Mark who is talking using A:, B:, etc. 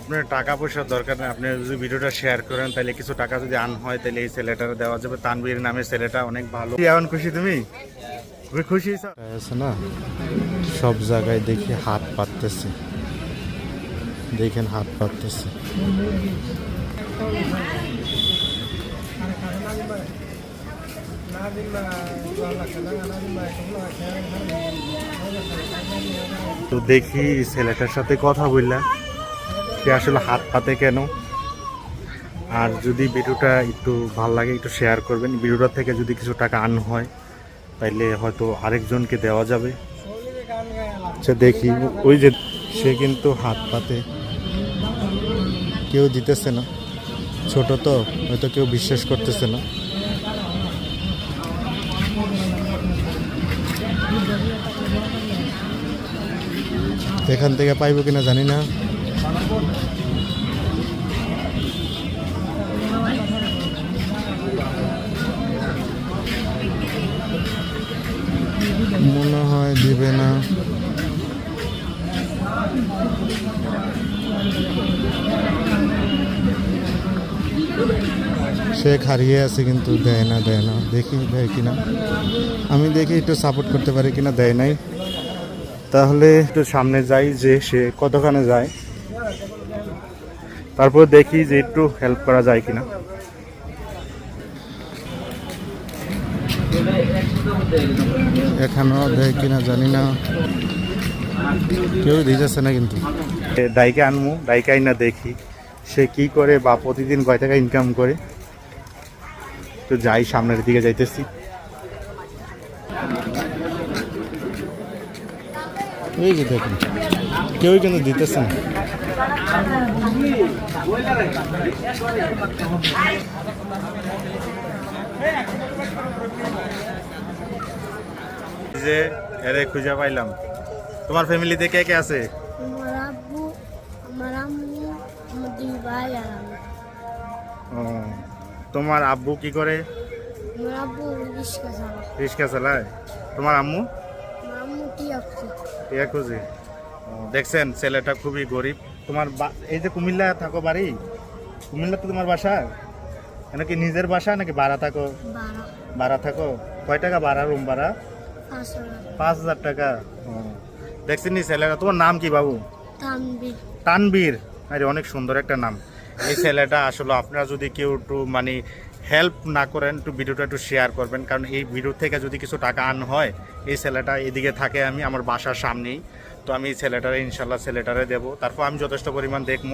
A: আপনার টাকা পয়সার দরকার নেই। আপনি যদি ভিডিওটা শেয়ার করেন তাহলে কিছু টাকা যদি আন হয় তাহলে এই ছেলেটার দেওয়া যাবে। তানবীর নামের ছেলেটা অনেক ভালো। কি এমন খুশি তুমি? তুমি খুশি? আছে না সব জায়গায় দেখি হাত পাততেছে। দেখেন হাত পাততেছে। তো দেখি ছেলেটার সাথে কথা বললাম। সে আসলে হাত পাতে কেন? আর যদি ভিডিওটা একটু ভালো লাগে, একটু শেয়ার করবেন। ভিডিওটা থেকে যদি কিছু টাকা আন হয়, তাইলে হয়তো আরেকজনকে দেওয়া যাবে। আচ্ছা দেখি। ওই যে সে কিন্তু হাত পাতে। কেউ দিতেছে না। ছোট তো, হয়তো কেউ বিশ্বাস করতেছে না। এখান থেকে পাইবো কিনা জানি না। মনে হয় দিবে না। সে হারিয়ে আছে কিন্তু দেয় না দেয় না। দেখি দেয় কিনা। আমি দেখি একটু সাপোর্ট করতে পারি কিনা, দেয় নাই। তাহলে একটু সামনে যাই যে সে কতখানে যায়। তারপর দেখি যে একটু হেল্প করা যায় কিনা। এখানেও দেয় কিনা জানি না। কেউ দিতেছে না কিন্তু। ডাইকে আনমু ডাইকে আইনা দেখি সে কি করে বা প্রতিদিন কয় টাকা ইনকাম করে। তো যাই সামনের দিকে যাইতেছি। এই যে দেখুন কেউই কিন্তু দিতেছে না। যে এরে খুঁজে পাইলাম। তোমার ফ্যামিলিতে কে কে আছে? তোমার আব্বু কি করে?
B: রিক্সা
A: চালায়। তোমার আম্মু?
B: আম্মু
A: খুঁজে। দেখছেন ছেলেটা খুবই গরিব। তোমার বা- এই যে কুমিল্লা থাকো বাড়ি কুমিল্লা তো তোমার বাসা? নাকি নিজের বাসা নাকি ভাড়া থাকো? ভাড়া। থাকো। কয় টাকা ভাড়া রুম ভাড়া?
B: পাঁচ
A: হাজার। টাকা। দেখছি দেখছেন নি ছেলেটা তোমার নাম কি বাবু?
B: তানবির
A: তানবীর আরে অনেক সুন্দর একটা নাম। এই ছেলেটা আসলে আপনারা যদি কেউ একটু মানে হেল্প না করেন একটু ভিডিওটা একটু শেয়ার করবেন। কারণ এই ভিডিও থেকে যদি কিছু টাকা আন হয় এই ছেলেটা এদিকে থাকে আমি আমার বাসার সামনেই। তো আমি ছেলেটারে ইনশাল্লাহ ছেলেটারে দেবো। তারপর আমি যথেষ্ট পরিমাণ দেখব।